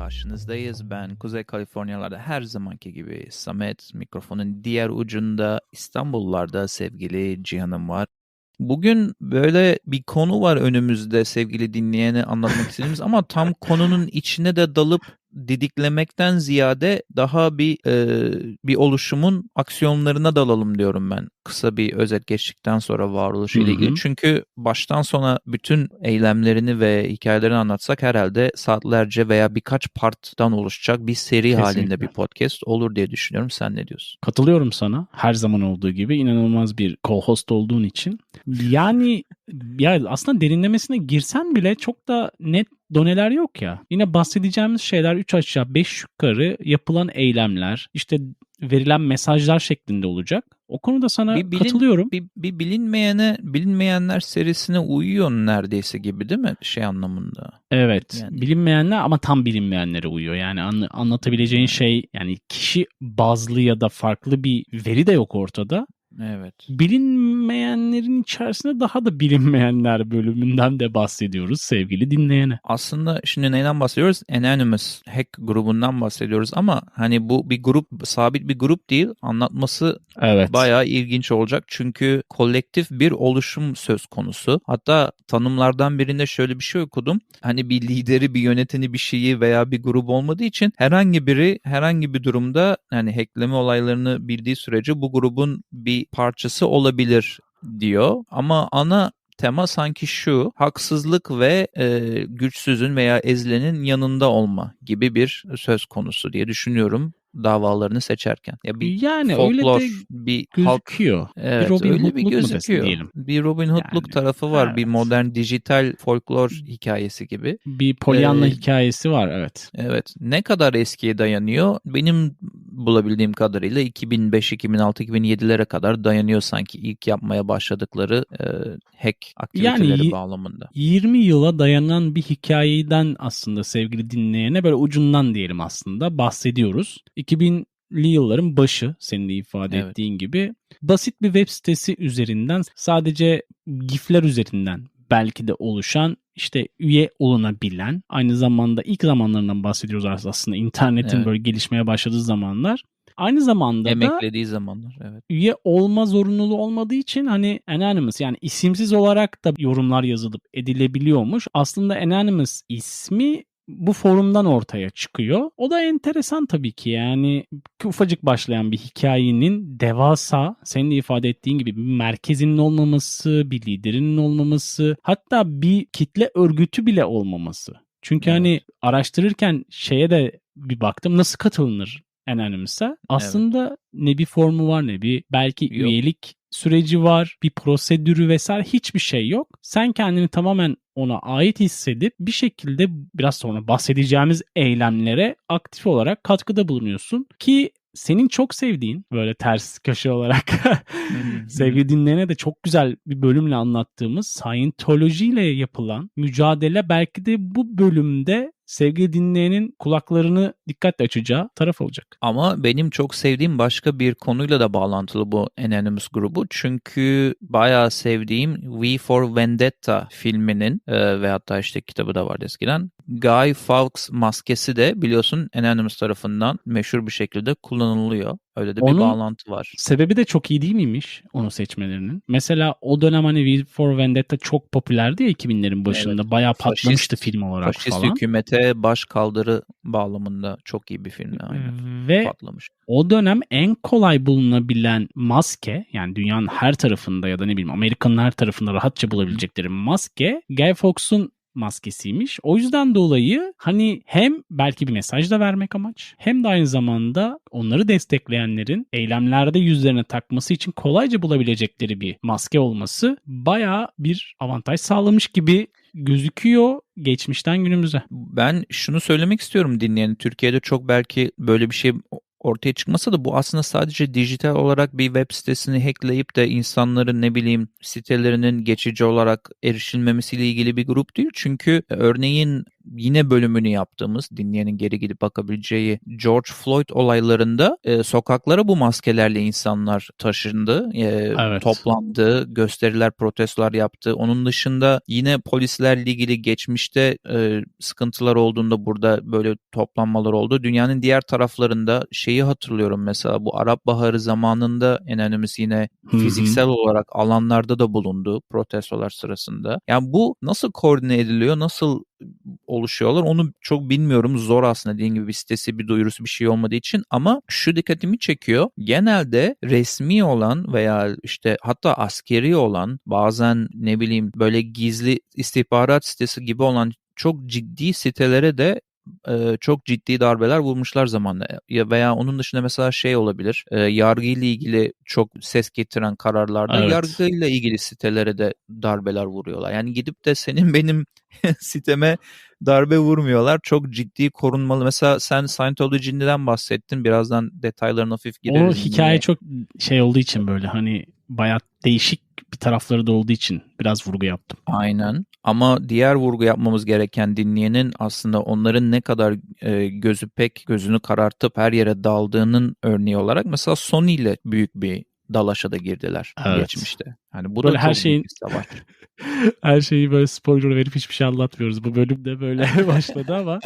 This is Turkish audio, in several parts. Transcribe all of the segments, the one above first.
karşınızdayız. Ben Kuzey Kaliforniyalarda her zamanki gibi Samet mikrofonun diğer ucunda İstanbullarda sevgili Cihan'ım var. Bugün böyle bir konu var önümüzde sevgili dinleyeni anlatmak istediğimiz ama tam konunun içine de dalıp didiklemekten ziyade daha bir e, bir oluşumun aksiyonlarına dalalım diyorum ben. Kısa bir özet geçtikten sonra varoluş ile ilgili. Çünkü baştan sona bütün eylemlerini ve hikayelerini anlatsak herhalde saatlerce veya birkaç parttan oluşacak bir seri Kesinlikle. halinde bir podcast olur diye düşünüyorum. Sen ne diyorsun? Katılıyorum sana. Her zaman olduğu gibi inanılmaz bir co-host olduğun için. Yani ya aslında derinlemesine girsen bile çok da net doneler yok ya. Yine bahsedeceğimiz şeyler 3 aşağı 5 yukarı yapılan eylemler, işte verilen mesajlar şeklinde olacak. O konuda sana bir bilin, katılıyorum. Bir, bir bilinmeyene, bilinmeyenler serisine uyuyor neredeyse gibi değil mi? Şey anlamında. Evet. Yani. Bilinmeyenler ama tam bilinmeyenlere uyuyor. Yani an, anlatabileceğin şey yani kişi bazlı ya da farklı bir veri de yok ortada. Evet. Bilinmeyenlerin içerisinde daha da bilinmeyenler bölümünden de bahsediyoruz sevgili dinleyene. Aslında şimdi neyden bahsediyoruz? Anonymous hack grubundan bahsediyoruz ama hani bu bir grup sabit bir grup değil. Anlatması evet. bayağı ilginç olacak. Çünkü kolektif bir oluşum söz konusu. Hatta tanımlardan birinde şöyle bir şey okudum. Hani bir lideri, bir yöneteni, bir şeyi veya bir grup olmadığı için herhangi biri herhangi bir durumda hani hackleme olaylarını bildiği sürece bu grubun bir parçası olabilir diyor. Ama ana tema sanki şu haksızlık ve e, güçsüzün veya ezilenin yanında olma gibi bir söz konusu diye düşünüyorum davalarını seçerken. Ya bir yani folklor, öyle de bir gözüküyor. Halk, evet, bir Robin öyle bir gözüküyor. Diyelim. Bir Robin Hood'luk yani, tarafı var. Evet. Bir modern dijital folklor hikayesi gibi. Bir Pollyanna ee, hikayesi var evet. Evet. Ne kadar eskiye dayanıyor? Benim bulabildiğim kadarıyla 2005, 2006, 2007'lere kadar dayanıyor sanki ilk yapmaya başladıkları e, hack aktiviteleri yani, bağlamında. 20 yıla dayanan bir hikayeden aslında sevgili dinleyene böyle ucundan diyelim aslında bahsediyoruz. 2000'li yılların başı senin de ifade evet. ettiğin gibi basit bir web sitesi üzerinden sadece gifler üzerinden belki de oluşan işte üye olunabilen aynı zamanda ilk zamanlarından bahsediyoruz aslında internetin evet. böyle gelişmeye başladığı zamanlar. Aynı zamanda emeklediği da zamanlar evet. Üye olma zorunluluğu olmadığı için hani anonymous yani isimsiz olarak da yorumlar yazılıp edilebiliyormuş. Aslında anonymous ismi bu forumdan ortaya çıkıyor. O da enteresan tabii ki yani ufacık başlayan bir hikayenin devasa senin de ifade ettiğin gibi bir merkezinin olmaması, bir liderinin olmaması hatta bir kitle örgütü bile olmaması. Çünkü evet. hani araştırırken şeye de bir baktım nasıl katılınır Anonymous'a. Aslında evet. ne bir formu var ne bir belki Yok. üyelik süreci var, bir prosedürü vesaire hiçbir şey yok. Sen kendini tamamen ona ait hissedip bir şekilde biraz sonra bahsedeceğimiz eylemlere aktif olarak katkıda bulunuyorsun ki senin çok sevdiğin böyle ters köşe olarak sevgili dinleyene de çok güzel bir bölümle anlattığımız Scientology ile yapılan mücadele belki de bu bölümde sevgili dinleyenin kulaklarını dikkatle açacağı taraf olacak. Ama benim çok sevdiğim başka bir konuyla da bağlantılı bu Anonymous grubu. Çünkü bayağı sevdiğim V for Vendetta filminin e, ve hatta işte kitabı da vardı eskiden. Guy Fawkes maskesi de biliyorsun Anonymous tarafından meşhur bir şekilde kullanılıyor. Öyle de bir Onun bağlantı var. Sebebi de çok iyi değil miymiş onu seçmelerinin? Mesela o dönem hani V for Vendetta çok popülerdi ya 2000'lerin başında. Evet. Bayağı patlamıştı faşist, film olarak faşist falan. hükümete baş kaldırı bağlamında çok iyi bir film yani. Ve Patlamış. o dönem en kolay bulunabilen maske yani dünyanın her tarafında ya da ne bileyim Amerika'nın her tarafında rahatça bulabilecekleri maske Guy Fawkes'un maskesiymiş. O yüzden dolayı hani hem belki bir mesaj da vermek amaç hem de aynı zamanda onları destekleyenlerin eylemlerde yüzlerine takması için kolayca bulabilecekleri bir maske olması baya bir avantaj sağlamış gibi gözüküyor geçmişten günümüze. Ben şunu söylemek istiyorum dinleyen Türkiye'de çok belki böyle bir şey ortaya çıkmasa da bu aslında sadece dijital olarak bir web sitesini hackleyip de insanların ne bileyim sitelerinin geçici olarak erişilmemesiyle ilgili bir grup değil. Çünkü örneğin yine bölümünü yaptığımız dinleyenin geri gidip bakabileceği George Floyd olaylarında e, sokaklara bu maskelerle insanlar taşındı, e, evet. toplandı, gösteriler, protestolar yaptı. Onun dışında yine polislerle ilgili geçmişte e, sıkıntılar olduğunda burada böyle toplanmalar oldu. Dünyanın diğer taraflarında şeyi hatırlıyorum mesela bu Arap Baharı zamanında en önemlisi yine fiziksel olarak alanlarda da bulundu protestolar sırasında. Yani bu nasıl koordine ediliyor, nasıl oluşuyorlar onu çok bilmiyorum. Zor aslında dediğim gibi bir sitesi bir duyurusu bir şey olmadığı için ama şu dikkatimi çekiyor. Genelde resmi olan veya işte hatta askeri olan bazen ne bileyim böyle gizli istihbarat sitesi gibi olan çok ciddi sitelere de e, çok ciddi darbeler vurmuşlar zamanla. Ya veya onun dışında mesela şey olabilir. E, yargı ile ilgili çok ses getiren kararlarda evet. yargı ile ilgili sitelere de darbeler vuruyorlar. Yani gidip de senin benim siteme darbe vurmuyorlar. Çok ciddi korunmalı. Mesela sen Scientology'den bahsettin. Birazdan detaylarına hafif gireriz. O hikaye diye. çok şey olduğu için böyle hani bayağı değişik bir tarafları da olduğu için biraz vurgu yaptım. Aynen. Ama diğer vurgu yapmamız gereken dinleyenin aslında onların ne kadar e, gözü pek gözünü karartıp her yere daldığının örneği olarak mesela Sony ile büyük bir dalaşa da girdiler evet. geçmişte. Hani bu böyle da her şeyin savaş. her şeyi böyle spoiler verip hiçbir şey anlatmıyoruz. Bu bölüm de böyle başladı ama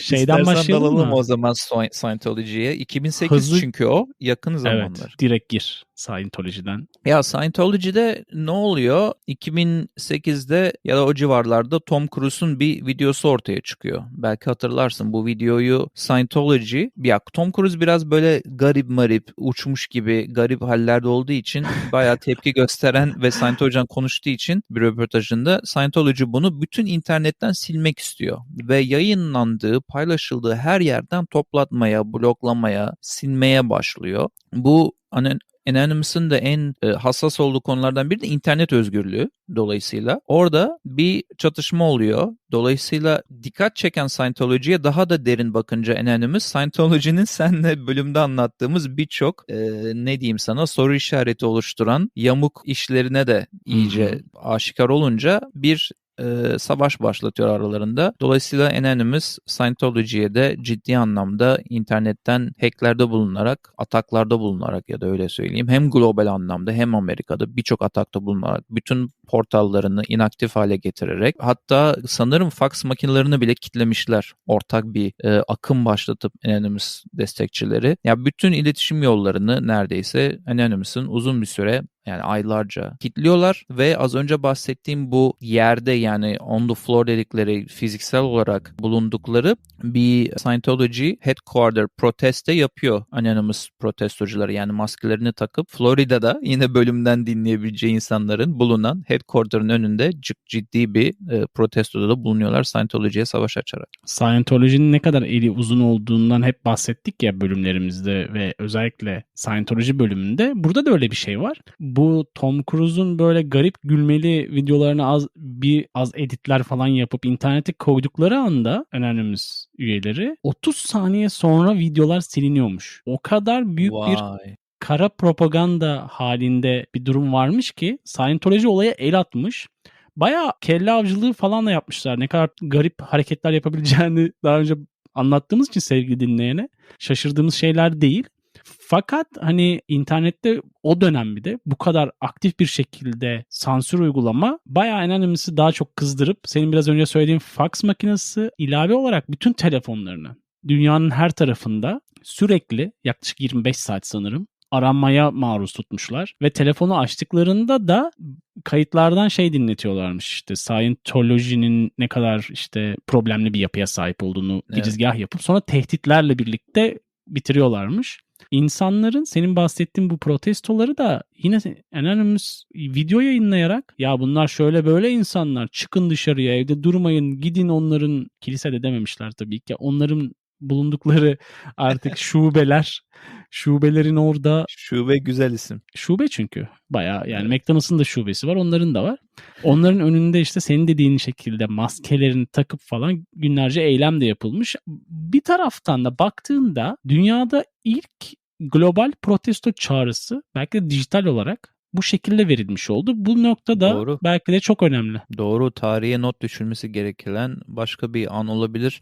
şeyden İstersen başlayalım dalalım mı? o zaman Scientology'ye. 2008 Hızlı... çünkü o yakın zamanlar. Evet, direkt gir Scientology'den. Ya Scientology'de ne oluyor? 2008'de ya da o civarlarda Tom Cruise'un bir videosu ortaya çıkıyor. Belki hatırlarsın bu videoyu Scientology. Ya Tom Cruise biraz böyle garip marip, uçmuş gibi garip hallerde olduğu için bayağı tepki gösteren ve Scientology'den konuştuğu için bir röportajında Scientology bunu bütün internetten silmek istiyor. Ve yayınlandığı, paylaşıldığı her yerden toplatmaya, bloklamaya, silmeye başlıyor. Bu hani Anonymous'ın da en e, hassas olduğu konulardan biri de internet özgürlüğü dolayısıyla. Orada bir çatışma oluyor. Dolayısıyla dikkat çeken Scientology'ye daha da derin bakınca Anonymous, Scientology'nin senle bölümde anlattığımız birçok e, ne diyeyim sana soru işareti oluşturan yamuk işlerine de iyice aşikar olunca bir e, savaş başlatıyor aralarında. Dolayısıyla Anonymous Scientology'ye de ciddi anlamda internetten hacklerde bulunarak, ataklarda bulunarak ya da öyle söyleyeyim hem global anlamda hem Amerika'da birçok atakta bulunarak bütün portallarını inaktif hale getirerek hatta sanırım fax makinelerini bile kitlemişler. Ortak bir e, akım başlatıp Anonymous destekçileri. Ya bütün iletişim yollarını neredeyse Anonymous'ın uzun bir süre yani aylarca kilitliyorlar ve az önce bahsettiğim bu yerde yani on the floor dedikleri fiziksel olarak bulundukları bir Scientology headquarter proteste yapıyor Anonymous protestocuları yani maskelerini takıp Florida'da yine bölümden dinleyebileceği insanların bulunan headquarter'ın önünde ciddi bir e, protestoda da bulunuyorlar Scientology'ye savaş açarak. Scientology'nin ne kadar eli uzun olduğundan hep bahsettik ya bölümlerimizde ve özellikle Scientology bölümünde. Burada da öyle bir şey var bu Tom Cruise'un böyle garip gülmeli videolarını az bir az editler falan yapıp internete koydukları anda önemlimiz üyeleri 30 saniye sonra videolar siliniyormuş. O kadar büyük Vay. bir kara propaganda halinde bir durum varmış ki Scientology olaya el atmış. Baya kelle avcılığı falan da yapmışlar. Ne kadar garip hareketler yapabileceğini daha önce anlattığımız için sevgili dinleyene şaşırdığımız şeyler değil. Fakat hani internette o dönem bir de bu kadar aktif bir şekilde sansür uygulama bayağı Anonymous'ı daha çok kızdırıp senin biraz önce söylediğin fax makinesi ilave olarak bütün telefonlarını dünyanın her tarafında sürekli yaklaşık 25 saat sanırım aranmaya maruz tutmuşlar ve telefonu açtıklarında da kayıtlardan şey dinletiyorlarmış işte Scientology'nin ne kadar işte problemli bir yapıya sahip olduğunu evet. girizgah yapıp sonra tehditlerle birlikte bitiriyorlarmış. İnsanların senin bahsettiğin bu protestoları da yine Anonymous video yayınlayarak ya bunlar şöyle böyle insanlar çıkın dışarıya evde durmayın gidin onların kilisede dememişler tabii ki onların bulundukları artık şubeler şubelerin orada şube güzel isim. Şube çünkü baya yani. McDonald's'ın da şubesi var onların da var. Onların önünde işte senin dediğin şekilde maskelerini takıp falan günlerce eylem de yapılmış. Bir taraftan da baktığında dünyada ilk global protesto çağrısı belki de dijital olarak bu şekilde verilmiş oldu. Bu noktada Doğru. belki de çok önemli. Doğru. Tarihe not düşülmesi gereken başka bir an olabilir.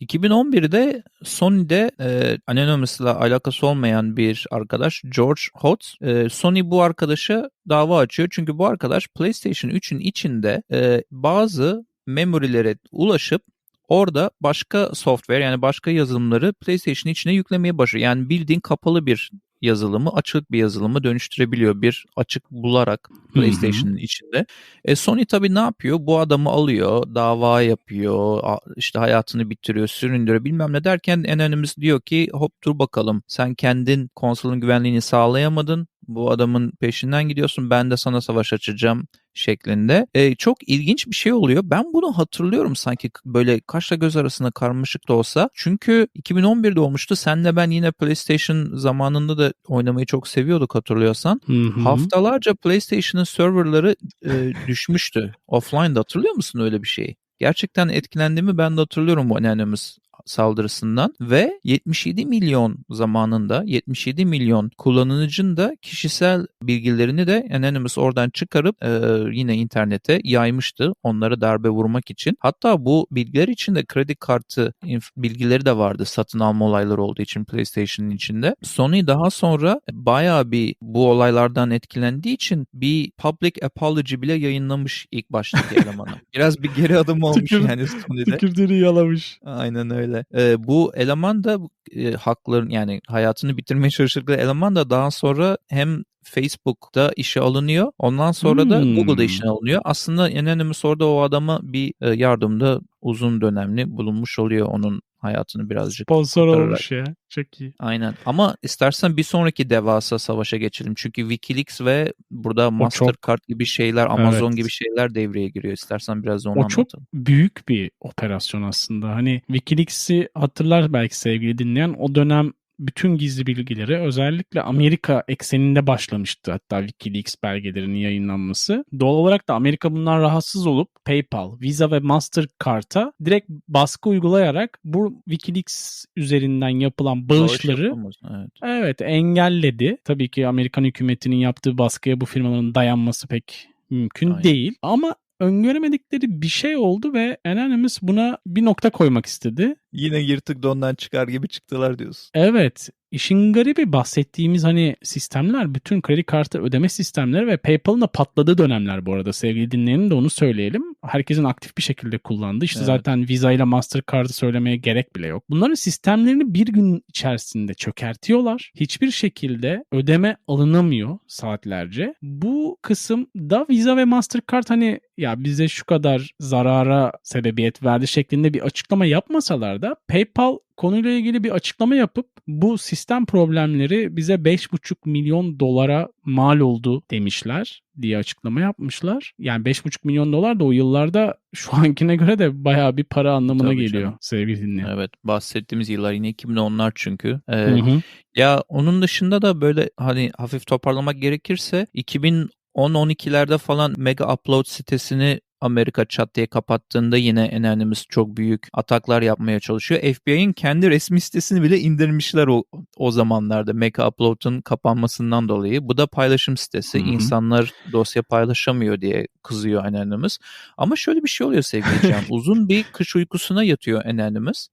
2011'de Sony'de e, Anonymous'la alakası olmayan bir arkadaş George Hotz. E, Sony bu arkadaşa dava açıyor. Çünkü bu arkadaş PlayStation 3'ün içinde e, bazı memorilere ulaşıp orada başka software yani başka yazılımları PlayStation içine yüklemeye başlıyor. Yani bildiğin kapalı bir yazılımı açık bir yazılımı dönüştürebiliyor bir açık bularak PlayStation'ın içinde. E Sony tabii ne yapıyor? Bu adamı alıyor, dava yapıyor, işte hayatını bitiriyor, süründürüyor bilmem ne derken en önemlisi diyor ki hop dur bakalım sen kendin konsolun güvenliğini sağlayamadın bu adamın peşinden gidiyorsun ben de sana savaş açacağım şeklinde. E, çok ilginç bir şey oluyor. Ben bunu hatırlıyorum sanki böyle kaşla göz arasında karmaşık da olsa. Çünkü 2011'de olmuştu. Senle ben yine PlayStation zamanında da oynamayı çok seviyorduk hatırlıyorsan. Hı hı. Haftalarca PlayStation'ın serverları e, düşmüştü. Offline'da hatırlıyor musun öyle bir şeyi? Gerçekten etkilendiğimi ben de hatırlıyorum bu Anonymous saldırısından ve 77 milyon zamanında 77 milyon kullanıcının da kişisel bilgilerini de Anonymous oradan çıkarıp e, yine internete yaymıştı onlara darbe vurmak için. Hatta bu bilgiler içinde kredi kartı bilgileri de vardı satın alma olayları olduğu için PlayStation'ın içinde. Sony daha sonra bayağı bir bu olaylardan etkilendiği için bir public apology bile yayınlamış ilk baştaki elemana. Biraz bir geri adım olmuş Tükür, yani Sony'de. Tükürdüğünü yalamış. Aynen öyle öyle. E, bu eleman da e, hakların yani hayatını bitirmeye çalıştıkları eleman da daha sonra hem Facebook'ta işe alınıyor. Ondan sonra hmm. da Google'da işe alınıyor. Aslında Anonymous orada o adama bir yardımda uzun dönemli bulunmuş oluyor onun hayatını birazcık Sponsor kurtararak. olmuş ya. Çok iyi. Aynen. Ama istersen bir sonraki devasa savaşa geçelim. Çünkü Wikileaks ve burada Mastercard çok... gibi şeyler, Amazon evet. gibi şeyler devreye giriyor. İstersen biraz onu o anlatalım. O çok büyük bir operasyon aslında. Hani Wikileaks'i hatırlar belki sevgili dinleyen. O dönem bütün gizli bilgileri özellikle Amerika ekseninde başlamıştı hatta Wikileaks belgelerinin yayınlanması. Doğal olarak da Amerika bundan rahatsız olup PayPal, Visa ve Mastercard'a direkt baskı uygulayarak bu Wikileaks üzerinden yapılan bağışları evet. evet engelledi. Tabii ki Amerikan hükümetinin yaptığı baskıya bu firmaların dayanması pek mümkün Aynen. değil. Ama öngöremedikleri bir şey oldu ve Anonymous buna bir nokta koymak istedi. Yine yırtık dondan çıkar gibi çıktılar diyorsun. Evet. İşin garibi bahsettiğimiz hani sistemler bütün kredi kartı ödeme sistemleri ve PayPal'ın da patladığı dönemler bu arada sevgili dinleyenin de onu söyleyelim. Herkesin aktif bir şekilde kullandığı işte evet. zaten Visa ile Mastercard'ı söylemeye gerek bile yok. Bunların sistemlerini bir gün içerisinde çökertiyorlar. Hiçbir şekilde ödeme alınamıyor saatlerce. Bu kısımda Visa ve Mastercard hani ya bize şu kadar zarara sebebiyet verdi şeklinde bir açıklama yapmasalar da PayPal konuyla ilgili bir açıklama yapıp bu sistem problemleri bize 5,5 milyon dolara mal oldu demişler diye açıklama yapmışlar. Yani 5,5 milyon dolar da o yıllarda şu ankine göre de bayağı bir para anlamına Tabii geliyor canım. sevgili dinleyen. Evet bahsettiğimiz yıllar yine 2010'lar çünkü. Ee, hı hı. Ya onun dışında da böyle hani hafif toparlamak gerekirse 2000 10-12'lerde falan Mega Upload sitesini Amerika çat diye kapattığında yine Anonymous çok büyük ataklar yapmaya çalışıyor. FBI'nin kendi resmi sitesini bile indirmişler o, o zamanlarda Mega Upload'un kapanmasından dolayı. Bu da paylaşım sitesi. Hı-hı. İnsanlar dosya paylaşamıyor diye kızıyor Anonymous. Ama şöyle bir şey oluyor sevgili Can. Uzun bir kış uykusuna yatıyor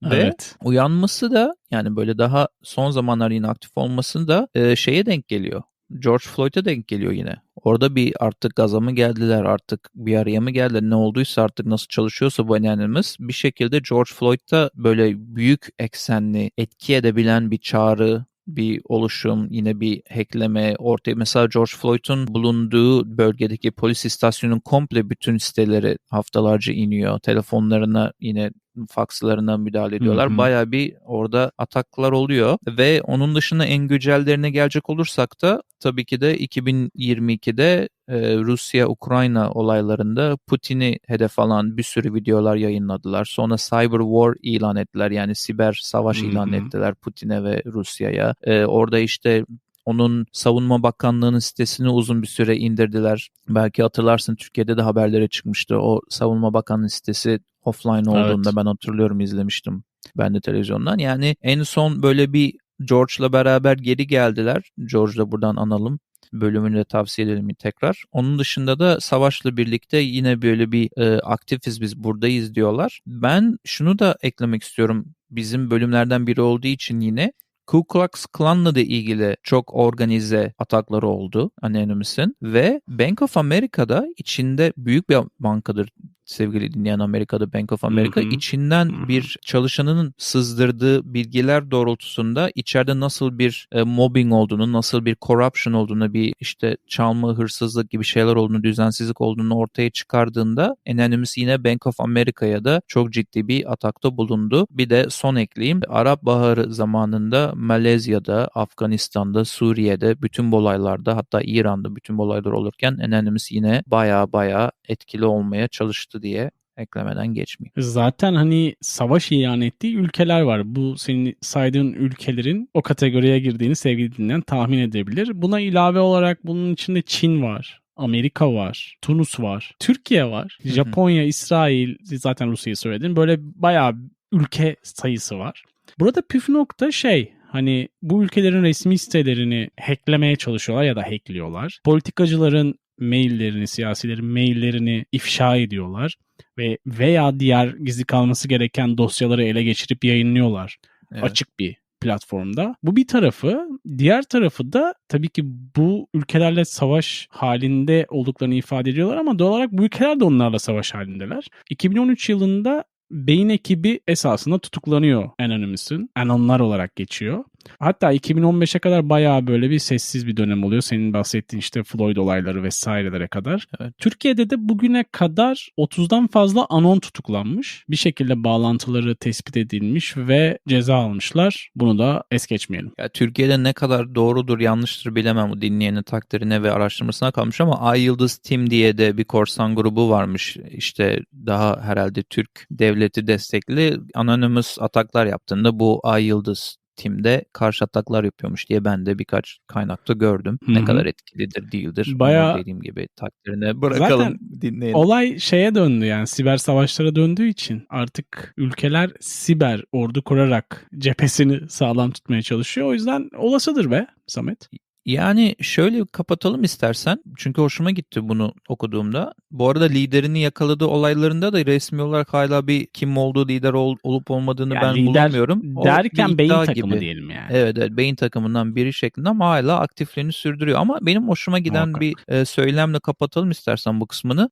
evet. ve uyanması da yani böyle daha son zamanlar yine aktif olması da e, şeye denk geliyor. George Floyd'a denk geliyor yine. Orada bir artık gaza mı geldiler artık bir araya mı geldiler ne olduysa artık nasıl çalışıyorsa bu önerimiz bir şekilde George Floyd'da böyle büyük eksenli etki edebilen bir çağrı bir oluşum, yine bir hackleme ortaya. Mesela George Floyd'un bulunduğu bölgedeki polis istasyonunun komple bütün siteleri haftalarca iniyor. Telefonlarına yine fakslarına müdahale ediyorlar. Hı Bayağı bir orada ataklar oluyor ve onun dışında en gücellerine gelecek olursak da tabii ki de 2022'de e, Rusya-Ukrayna olaylarında Putin'i hedef alan bir sürü videolar yayınladılar. Sonra cyber war ilan ettiler yani siber savaş Hı-hı. ilan ettiler Putin'e ve Rusya'ya. E, orada işte onun savunma bakanlığının sitesini uzun bir süre indirdiler. Belki hatırlarsın Türkiye'de de haberlere çıkmıştı. O savunma bakanlığı sitesi offline olduğunda evet. ben hatırlıyorum izlemiştim ben de televizyondan. Yani en son böyle bir George'la beraber geri geldiler. George'la buradan analım. Bölümünü de tavsiye edelim tekrar. Onun dışında da Savaş'la birlikte yine böyle bir e, aktifiz biz buradayız diyorlar. Ben şunu da eklemek istiyorum. Bizim bölümlerden biri olduğu için yine Ku Klux Klan'la da ilgili çok organize atakları oldu Anonymous'ın ve Bank of America'da içinde büyük bir bankadır sevgili dinleyen Amerika'da Bank of America hı hı. içinden hı hı. bir çalışanının sızdırdığı bilgiler doğrultusunda içeride nasıl bir e, mobbing olduğunu, nasıl bir corruption olduğunu, bir işte çalma, hırsızlık gibi şeyler olduğunu, düzensizlik olduğunu ortaya çıkardığında Anonymous yine Bank of America'ya da çok ciddi bir atakta bulundu. Bir de son ekleyeyim. Arap Baharı zamanında Malezya'da, Afganistan'da, Suriye'de bütün bu olaylarda hatta İran'da bütün bu olaylar olurken Anonymous yine baya baya etkili olmaya çalıştı yaptı diye eklemeden geçmeyeyim. Zaten hani savaş ilan ettiği ülkeler var. Bu senin saydığın ülkelerin o kategoriye girdiğini sevgili dinleyen tahmin edebilir. Buna ilave olarak bunun içinde Çin var. Amerika var, Tunus var, Türkiye var, Japonya, İsrail, zaten Rusya'yı söyledim. Böyle bayağı ülke sayısı var. Burada püf nokta şey hani bu ülkelerin resmi sitelerini hacklemeye çalışıyorlar ya da hackliyorlar. Politikacıların maillerini, siyasilerin maillerini ifşa ediyorlar ve veya diğer gizli kalması gereken dosyaları ele geçirip yayınlıyorlar. Evet. Açık bir platformda. Bu bir tarafı. Diğer tarafı da tabii ki bu ülkelerle savaş halinde olduklarını ifade ediyorlar ama doğal olarak bu ülkeler de onlarla savaş halindeler. 2013 yılında Beyin ekibi esasında tutuklanıyor Anonymous'un. Anonlar olarak geçiyor. Hatta 2015'e kadar bayağı böyle bir sessiz bir dönem oluyor. Senin bahsettiğin işte Floyd olayları vesairelere kadar. Evet. Türkiye'de de bugüne kadar 30'dan fazla anon tutuklanmış. Bir şekilde bağlantıları tespit edilmiş ve ceza almışlar. Bunu da es geçmeyelim. Ya, Türkiye'de ne kadar doğrudur yanlıştır bilemem bu dinleyenin takdirine ve araştırmasına kalmış ama Ay Yıldız Team diye de bir korsan grubu varmış. İşte daha herhalde Türk devleti destekli anonymous ataklar yaptığında bu Ay Yıldız timde karşı ataklar yapıyormuş diye ben de birkaç kaynakta gördüm. Hı-hı. Ne kadar etkilidir değildir. Bayağı dediğim gibi takdirine bırakalım Zaten dinleyelim. Olay şeye döndü yani siber savaşlara döndüğü için artık ülkeler siber ordu kurarak cephesini sağlam tutmaya çalışıyor. O yüzden olasıdır be Samet. Yani şöyle kapatalım istersen. Çünkü hoşuma gitti bunu okuduğumda. Bu arada liderini yakaladığı olaylarında da resmi olarak hala bir kim olduğu lider ol, olup olmadığını yani ben lider bulmuyorum. Derken beyin takımı gibi. diyelim yani. Evet evet beyin takımından biri şeklinde ama hala aktifliğini sürdürüyor. Ama benim hoşuma giden Muhakkak. bir e, söylemle kapatalım istersen bu kısmını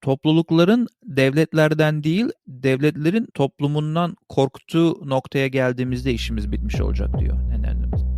toplulukların devletlerden değil, devletlerin toplumundan korktuğu noktaya geldiğimizde işimiz bitmiş olacak diyor Nenelimiz.